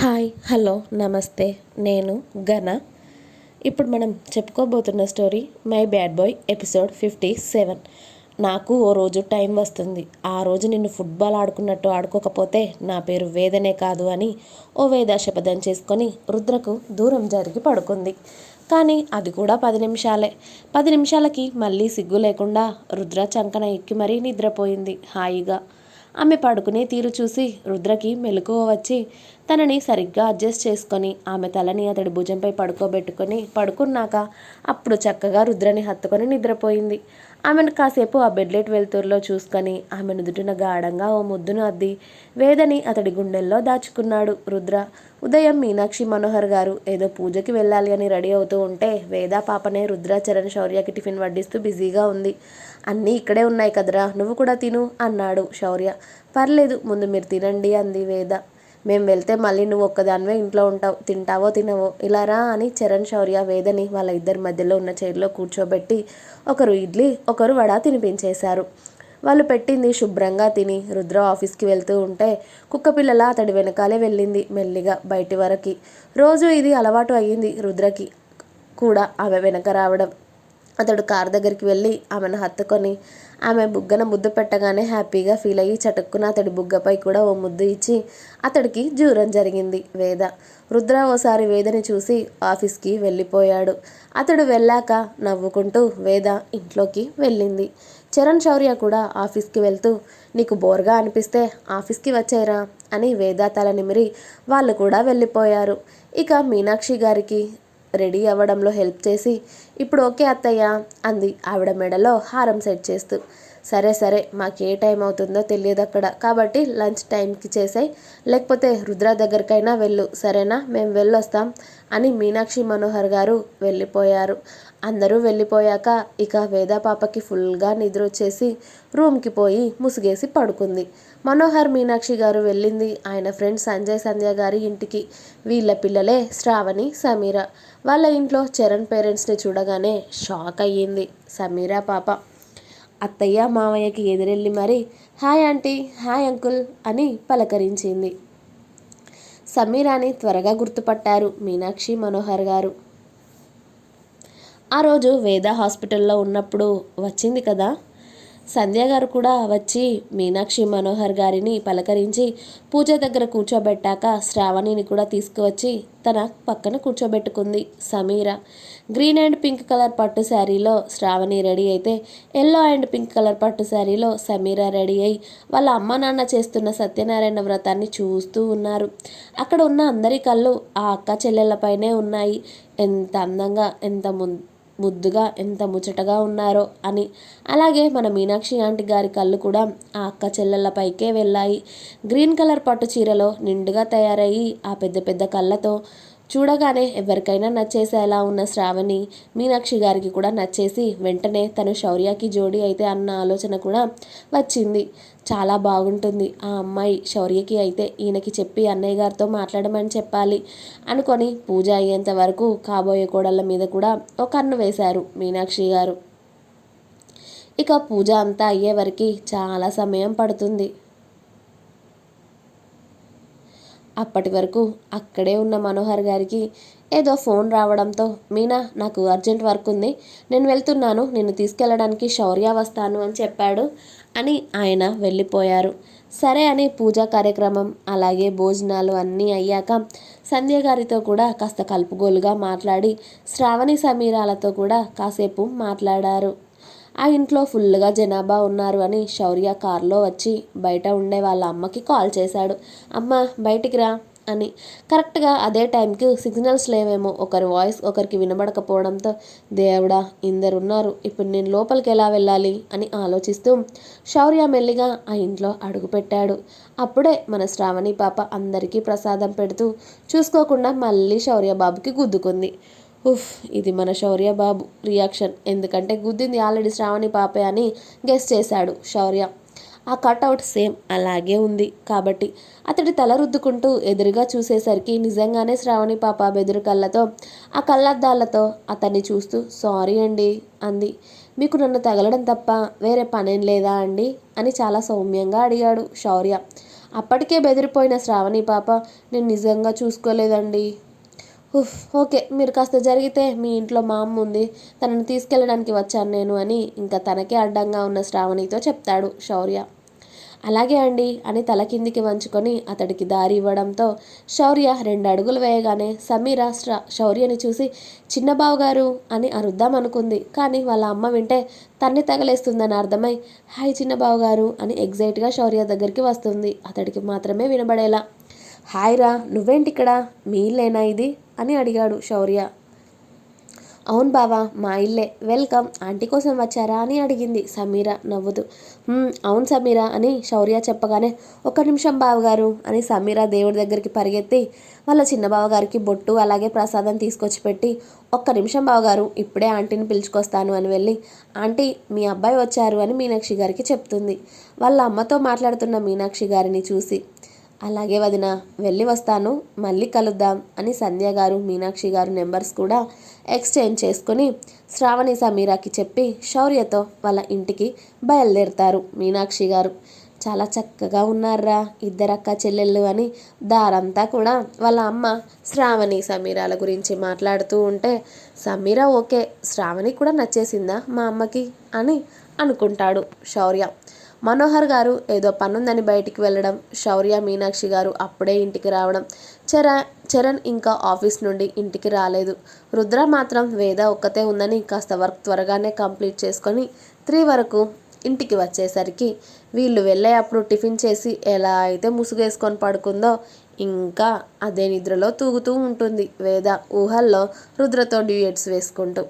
Hi hello నమస్తే. నేను గన ఇప్పుడు మనం చెప్పుకోబోతున్న story my bad boy episode fifty seven. నాకు ఓ రోజు టైం వస్తుంది. ఆ రోజు నిన్ను ఫుట్బాల్ ఆడుకున్నట్టు ఆడుకోకపోతే నా పేరు వేదనే కాదు అని ఓ వేద శపథం చేసుకొని రుద్రకు దూరం జరిగి పడుకుంది. కానీ అది కూడా పది నిమిషాలే. పది నిమిషాలకి మళ్ళీ సిగ్గు లేకుండా రుద్ర చంకన ఎక్కి మరీ నిద్రపోయింది హాయిగా. ఆమె పడుకునే తీరు చూసి రుద్రకి మెలకువ వచ్చి తనని సరిగ్గా అడ్జస్ట్ చేసుకొని ఆమె తలని అతడి భుజంపై పడుకోబెట్టుకొని పడుకున్నాక అప్పుడు చక్కగా రుద్రని హత్తుకొని నిద్రపోయింది. ఆమెను కాసేపు ఆ బెడ్లెట్ వెలుతురులో చూసుకొని ఆమె నుదుటిన గాఢంగా ఓ ముద్దును అద్ది వేదని అతడి గుండెల్లో దాచుకున్నాడు రుద్ర. ఉదయం మీనాక్షి మనోహర్ గారు ఏదో పూజకి వెళ్ళాలి అని రెడీ అవుతూ ఉంటే వేద పాపనే రుద్ర చరణ్ శౌర్యకి టిఫిన్ వడ్డిస్తూ బిజీగా ఉంది. అన్నీ ఇక్కడే ఉన్నాయి కదరా నువ్వు కూడా తిను అన్నాడు శౌర్య. పర్లేదు ముందు మీరు తినండి అంది వేద. మేము వెళ్తే మళ్ళీ నువ్వు ఒక్కదానివే ఇంట్లో ఉంటావు తింటావో తినవో ఇలా రా అని చరణ్ శౌర్య వేదని వాళ్ళ ఇద్దరి మధ్యలో ఉన్న చైర్లో కూర్చోబెట్టి ఒకరు ఇడ్లీ ఒకరు వడ తినిపించేశారు. వాళ్ళు పెట్టింది శుభ్రంగా తిని రుద్ర ఆఫీస్కి వెళ్తూ ఉంటే కుక్కపిల్లల అతడి వెనకాలే వెళ్ళింది మెల్లిగా బయటి వరకు. రోజు ఇది అలవాటు అయ్యింది రుద్రకి కూడా ఆమె వెనక రావడం. అతడు కార్ దగ్గరికి వెళ్ళి ఆమెను హత్తుకొని ఆమె బుగ్గన ముద్దు పెట్టగానే హ్యాపీగా ఫీల్ అయ్యి చటుక్కున అతడి బుగ్గపై కూడా ఓ ముద్దు ఇచ్చి అతడికి జూరం జరిగింది వేద. రుద్ర ఓసారి వేదని చూసి ఆఫీస్కి వెళ్ళిపోయాడు. అతడు వెళ్ళాక నవ్వుకుంటూ వేద ఇంట్లోకి వెళ్ళింది. చరణ్ శౌర్య కూడా ఆఫీస్కి వెళ్తూ నీకు బోర్గా అనిపిస్తే ఆఫీస్కి వచ్చేరా అని వేద తల నిమిరి వాళ్ళు కూడా వెళ్ళిపోయారు. ఇక మీనాక్షి గారికి రెడీ అవ్వడంలో హెల్ప్ చేసి ఇప్పుడు ఓకే అత్తయ్య అంది ఆవిడ మెడలో హారం సెట్ చేస్తూ. సరే సరే మాకు ఏ టైం అవుతుందో తెలియదు అక్కడ కాబట్టి లంచ్ టైంకి చేసాయి. లేకపోతే రుద్ర దగ్గరికైనా వెళ్ళు సరేనా? మేము వెళ్ళొస్తాం అని మీనాక్షి మనోహర్ గారు వెళ్ళిపోయారు. అందరూ వెళ్ళిపోయాక ఇక వేద పాపకి ఫుల్గా నిద్ర వచ్చేసి రూమ్కి పోయి ముసుగేసి పడుకుంది. మనోహర్ మీనాక్షి గారు వెళ్ళింది. ఆయన ఫ్రెండ్ సంజయ్ సంధ్య గారి ఇంటికి. వీళ్ళ పిల్లలే శ్రావణి సమీర. వాళ్ళ ఇంట్లో చరణ్ పేరెంట్స్ని చూడగానే షాక్ అయ్యింది. సమీరా పాప. అత్తయ్య మావయ్యకి ఎదురెళ్ళి మరి హాయ్ ఆంటీ హాయ్ అంకుల్ అని పలకరించింది. సమీరాని త్వరగా గుర్తుపట్టారు మీనాక్షి మనోహర్ గారు. ఆ రోజు వేద హాస్పిటల్లో ఉన్నప్పుడు వచ్చింది కదా? సంధ్య గారు కూడా వచ్చి మీనాక్షి మనోహర్ గారిని పలకరించి పూజ దగ్గర కూర్చోబెట్టాక శ్రావణిని కూడా తీసుకువచ్చి తన పక్కన కూర్చోబెట్టుకుంది Sameera. Green and pink colour పట్టు శారీలో శ్రావణి రెడీ అయితే ఎల్లో అండ్ పింక్ కలర్ పట్టు శారీలో సమీర రెడీ అయి వాళ్ళ అమ్మ నాన్న చేస్తున్న సత్యనారాయణ వ్రతాన్ని చూస్తూ ఉన్నారు. అక్కడ ఉన్న అందరి కళ్ళు ఆ అక్క చెల్లెళ్ళపైనే ఉన్నాయి. ఎంత అందంగా ఎంత ముందు ముద్దుగా ఎంత ముచ్చటగా ఉన్నారో అని. అలాగే మన మీనాక్షి ఆంటీ గారి కళ్ళు కూడా ఆ అక్క చెల్లెళ్ళపైకే వెళ్ళాయి. గ్రీన్ కలర్ పట్టు చీరలో నిండుగా తయారయ్యి ఆ పెద్ద పెద్ద కళ్ళతో చూడగానే ఎవరికైనా నచ్చేసేలా ఉన్న శ్రావణి మీనాక్షి గారికి కూడా నచ్చేసి వెంటనే తను శౌర్యకి జోడీ అయితే అన్న ఆలోచన కూడా వచ్చింది. చాలా బాగుంటుంది. ఆ అమ్మాయి శౌర్యకి అయితే ఈయనకి చెప్పి అన్నయ్య గారితో మాట్లాడమని చెప్పాలి అనుకొని పూజ అయ్యేంత వరకు కాబోయే కోడళ్ళ మీద కూడా ఒక కన్ను వేశారు మీనాక్షి గారు. ఇక పూజ అంతా అయ్యేవరకు చాలా సమయం పడుతుంది. అప్పటి వరకు అక్కడే ఉన్న మనోహర్ గారికి ఏదో ఫోన్ రావడంతో మీనా నాకు అర్జెంట్ వర్క్ ఉంది. నేను వెళ్తున్నాను. నిన్ను తీసుకెళ్ళడానికి శౌర్య వస్తాను అని చెప్పాడు అని ఆయన వెళ్ళిపోయారు. సరే అని పూజా కార్యక్రమం అలాగే భోజనాలు అన్నీ అయ్యాక సంధ్య గారితో కూడా కాస్త కలుపుగోలుగా మాట్లాడి శ్రావణి సమీరాలతో కూడా కాసేపు మాట్లాడారు. ఆ ఇంట్లో ఫుల్గా జనాభా ఉన్నారు అని శౌర్య కారులో వచ్చి బయట ఉండే వాళ్ళ అమ్మకి కాల్ చేశాడు. అమ్మ బయటికి రా అని. కరెక్ట్గా అదే టైంకి సిగ్నల్స్ లేవేమో. ఒకరి వాయిస్ ఒకరికి వినబడకపోవడంతో దేవుడా ఇందరున్నారు. ఇప్పుడు నేను లోపలికి ఎలా వెళ్ళాలి? అని ఆలోచిస్తూ శౌర్య మెల్లిగా ఆ ఇంట్లో అడుగుపెట్టాడు. అప్పుడే మన శ్రావణి పాప అందరికీ ప్రసాదం పెడుతూ చూసుకోకుండా మళ్ళీ శౌర్య బాబుకి గుద్దుకుంది. ఉఫ్ ఇది మన శౌర్య బాబు రియాక్షన్. ఎందుకంటే గుద్దింది ఆల్రెడీ శ్రావణి పాపే అని గెస్ చేశాడు శౌర్య. ఆ కట్అవుట్ సేమ్ అలాగే ఉంది. కాబట్టి అతడి తల రుద్దుకుంటూ ఎదురుగా చూసేసరికి నిజంగానే శ్రావణి పాప బెదురు కళ్ళతో ఆ కళ్ళద్దాలతో అతన్ని చూస్తూ సారీ అండి అంది. మీకు నన్ను తగలడం తప్ప వేరే పనేం లేదా అండి? అని చాలా సౌమ్యంగా అడిగాడు శౌర్య. అప్పటికే బెదిరిపోయిన శ్రావణి పాప నేను నిజంగా చూసుకోలేదండి. ఉఫ్ ఓకే మీరు కాస్త జరిగితే మీ ఇంట్లో మా అమ్మ ఉంది. తనని తీసుకెళ్ళడానికి వచ్చాను నేను అని ఇంకా తనకే అడ్డంగా ఉన్న శ్రావణితో చెప్తాడు శౌర్య. అలాగే అండి అని తల కిందికి వంచుకొని అతడికి దారి ఇవ్వడంతో శౌర్య రెండు అడుగులు వేయగానే సమీర శౌర్యని చూసి చిన్నబావు గారు అని అరుద్దాం అనుకుంది. కానీ వాళ్ళ అమ్మ వింటే తన్ని తగలేస్తుందని అర్థమై హాయ్ చిన్నబావు గారు అని ఎగ్జైట్గా శౌర్య దగ్గరికి వస్తుంది. అతడికి మాత్రమే వినబడేలా. హాయ్ రా నువ్వేంటి ఇక్కడ మీ ఇల్లేనా ఇది? అని అడిగాడు శౌర్య. అవును బావా మా ఇల్లే. వెల్కమ్. ఆంటీ కోసం వచ్చారా అని అడిగింది సమీర నవ్వుతూ. అవును సమీర అని శౌర్య చెప్పగానే ఒక్క నిమిషం బావగారు అని సమీర దేవుడి దగ్గరికి పరిగెత్తి వాళ్ళ చిన్న బావగారికి బొట్టు అలాగే ప్రసాదం తీసుకొచ్చి పెట్టి ఒక్క నిమిషం బావగారు ఇప్పుడే ఆంటీని పిలుచుకొస్తాను అని వెళ్ళి ఆంటీ మీ అబ్బాయి వచ్చారు అని మీనాక్షి గారికి చెప్తుంది. వాళ్ళ అమ్మతో మాట్లాడుతున్న మీనాక్షి గారిని చూసి అలాగే వదిన వెళ్ళి వస్తాను మళ్ళీ కలుద్దాం అని సంధ్య గారు మీనాక్షి గారు నెంబర్స్ కూడా ఎక్స్చేంజ్ చేసుకుని శ్రావణి సమీరాకి చెప్పి శౌర్యతో వాళ్ళ ఇంటికి బయలుదేరుతారు మీనాక్షి గారు. చాలా చక్కగా ఉన్నారా ఇద్దరక్క చెల్లెళ్ళు అని దారంతా కూడా వాళ్ళ అమ్మ శ్రావణి సమీరాల గురించి మాట్లాడుతూ ఉంటే సమీర ఓకే శ్రావణి కూడా నచ్చేసిందా మా అమ్మకి అని అనుకుంటాడు శౌర్య. మనోహర్ గారు ఏదో పనుందని బయటికి వెళ్ళడం శౌర్య మీనాక్షి గారు అప్పుడే ఇంటికి రావడం. చర చరణ్ ఇంకా ఆఫీస్ నుండి ఇంటికి రాలేదు. రుద్ర మాత్రం వేద ఒక్కతే ఉందని కాస్త వర్క్ త్వరగానే కంప్లీట్ చేసుకొని త్రీ వరకు ఇంటికి వచ్చేసరికి వీళ్ళు వెళ్ళే అప్పుడు టిఫిన్ చేసి ఎలా అయితే ముసుగేసుకొని పడుకుందో ఇంకా అదే నిద్రలో తూగుతూ ఉంటుంది వేద ఊహల్లో రుద్రతో డ్యూయట్స్ వేసుకుంటూ.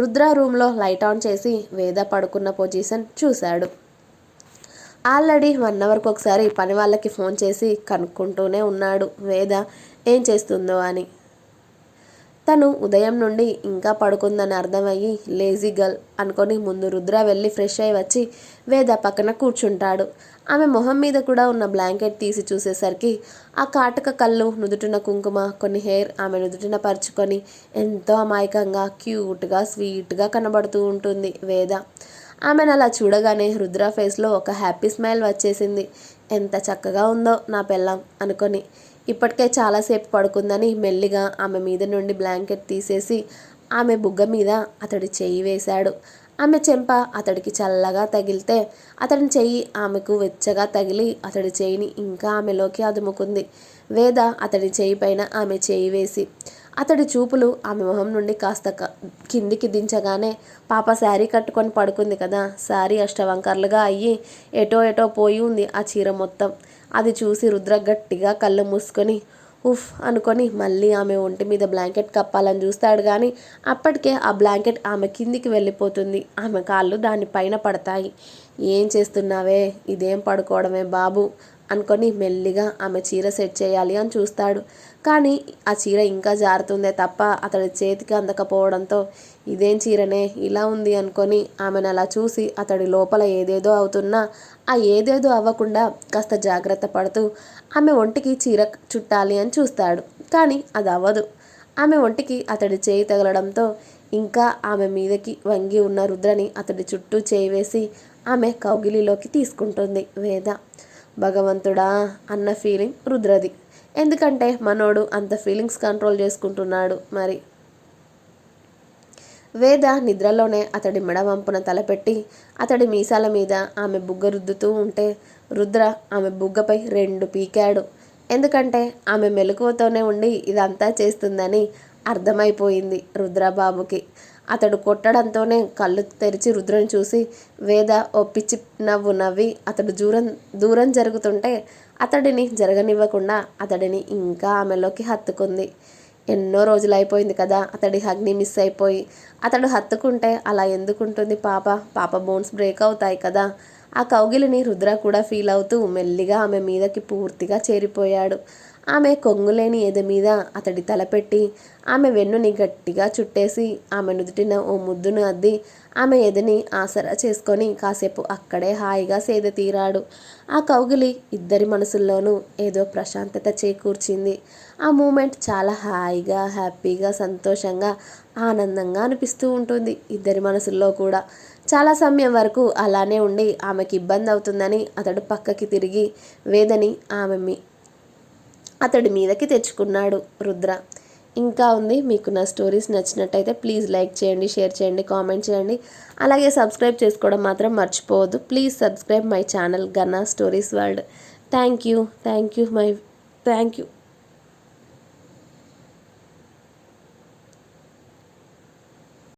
రుద్ర రూమ్లో లైట్ ఆన్ చేసి వేద పడుకున్న పొజిషన్ చూశాడు. ఆల్రెడీ వన్ అవర్కి ఒకసారి పని వాళ్ళకి ఫోన్ చేసి కనుక్కుంటూనే ఉన్నాడు వేద. ఏం చేస్తుందో అని. తను ఉదయం నుండి ఇంకా పడుకుందని అర్థమయ్యి లేజీ గర్ల్ అనుకొని ముందు రుద్ర వెళ్ళి ఫ్రెష్ అయి వచ్చి వేద పక్కన కూర్చుంటాడు. ఆమె మొహం మీద కూడా ఉన్న బ్లాంకెట్ తీసి చూసేసరికి ఆ కాటక కళ్ళు నుదుటిన కుంకుమ కొన్ని హెయిర్ ఆమె నుదుటిన పరుచుకొని ఎంతో అమాయకంగా క్యూట్గా స్వీట్గా కనబడుతూ ఉంటుంది వేద. ఆమెను అలా చూడగానే రుద్ర ఫేస్లో ఒక హ్యాపీ స్మైల్ వచ్చేసింది. ఎంత చక్కగా ఉందో నా పెళ్ళాం అనుకొని. ఇప్పటికే చాలాసేపు పడుకుందని మెల్లిగా ఆమె మీద నుండి బ్లాంకెట్ తీసేసి ఆమె బుగ్గ మీద అతడి చెయ్యి వేశాడు. ఆమె చెంప అతడికి చల్లగా తగిలితే అతడి చెయ్యి ఆమెకు వెచ్చగా తగిలి అతడి చెయ్యిని ఇంకా ఆమెలోకి అదుముకుంది. వేద అతడి చెయ్యి పైన ఆమె చేయి వేసి అతడి చూపులు ఆమె మొహం నుండి కాస్త కిందికి దించగానే పాప శారీ కట్టుకొని పడుకుంది కదా. శారీ అష్టవంకర్లుగా అయ్యి ఎటో ఎటో పోయి ఉంది ఆ చీర మొత్తం. అది చూసి రుద్ర గట్టిగా కళ్ళు మూసుకొని ఉఫ్ అనుకొని మళ్ళీ ఆమె ఒంటి మీద బ్లాంకెట్ కప్పాలని చూస్తాడు కానీ అప్పటికే ఆ బ్లాంకెట్ ఆమె కిందికి వెళ్ళిపోతుంది. ఆమె కాళ్ళు దాని పైన పడతాయి. ఏం చేస్తున్నావే? ఇదేం పడుకోవడమే బాబు? అనుకొని మెల్లిగా ఆమె చీర సెట్ చేయాలి అని చూస్తాడు. కానీ ఆ చీర ఇంకా జారుతుందే తప్ప అతడి చేతికి అందకపోవడంతో ఇదేం చీరనే ఇలా ఉంది అనుకొని ఆమెను అలా చూసి అతడి లోపల ఏదేదో అవుతున్నా ఆ ఏదేదో అవ్వకుండా కాస్త జాగ్రత్త పడుతూ ఆమె ఒంటికి చీర చుట్టాలి అని చూస్తాడు. కానీ అది అవ్వదు. ఆమె ఒంటికి అతడి చేయి తగలడంతో ఇంకా ఆమె మీదకి వంగి ఉన్న రుద్రని అతడి చుట్టూ చేయి వేసి ఆమె కౌగిలిలోకి తీసుకుంటుంది వేద. భగవంతుడా అన్న ఫీలింగ్ రుద్రది. ఎందుకంటే మనోడు అంత ఫీలింగ్స్ కంట్రోల్ చేసుకుంటున్నాడు మరి. వేద నిద్రలోనే అతడి మెడవంపున తలపెట్టి అతడి మీసాల మీద ఆమె బుగ్గ రుద్దుతూ ఉంటే రుద్ర ఆమె బుగ్గపై రెండు పీకాడు. ఎందుకంటే ఆమె మెలకువతోనే ఉండి ఇదంతా చేస్తుందని అర్థమైపోయింది రుద్రబాబుకి. అతడు కొట్టడంతోనే కళ్ళు తెరిచి రుద్రని చూసి వేద ఓ పిచ్చి నవ్వు నవ్వి అతడు దూరం దూరం జరుగుతుంటే అతడిని జరగనివ్వకుండా అతడిని ఇంకా ఆమెలోకి హత్తుకుంది. ఎన్నో రోజులు అయిపోయింది కదా అతడి హగ్ని మిస్ అయిపోయి. అతడు హత్తుకుంటే అలా ఎందుకుంటుంది పాప? పాప బోన్స్ బ్రేక్ అవుతాయి కదా. ఆ కౌగిలిని రుద్ర కూడా ఫీల్ అవుతూ మెల్లిగా ఆమె మీదకి పూర్తిగా చేరిపోయాడు. ఆమె కొంగులేని ఎద మీద అతడి తలపెట్టి ఆమె వెన్నుని గట్టిగా చుట్టేసి ఆమె నుదుటిన ఓ ముద్దును అద్ది ఆమె ఎదని ఆసరా చేసుకొని కాసేపు అక్కడే హాయిగా సేద తీరాడు. ఆ కౌగిలి ఇద్దరి మనసుల్లోనూ ఏదో ప్రశాంతత చేకూర్చింది. ఆ మూమెంట్ చాలా హాయిగా హ్యాపీగా సంతోషంగా ఆనందంగా అనిపిస్తూ ఉంటుంది ఇద్దరి మనసుల్లో కూడా. చాలా సమయం వరకు అలానే ఉండి ఆమెకి ఇబ్బంది అవుతుందని అతడు పక్కకి తిరిగి వేదని ఆమె మీ అతడి మీదకి తెచ్చుకున్నాడు రుద్ర. ఇంకా ఉంది మీకు నా స్టోరీస్ నచ్చినట్టయితే ప్లీజ్ లైక్ చేయండి షేర్ చేయండి కామెంట్ చేయండి. అలాగే సబ్స్క్రైబ్ చేసుకోవడం మాత్రం మర్చిపోవద్దు. Please subscribe my channel Ganna stories world. Thank you thank you my thank you.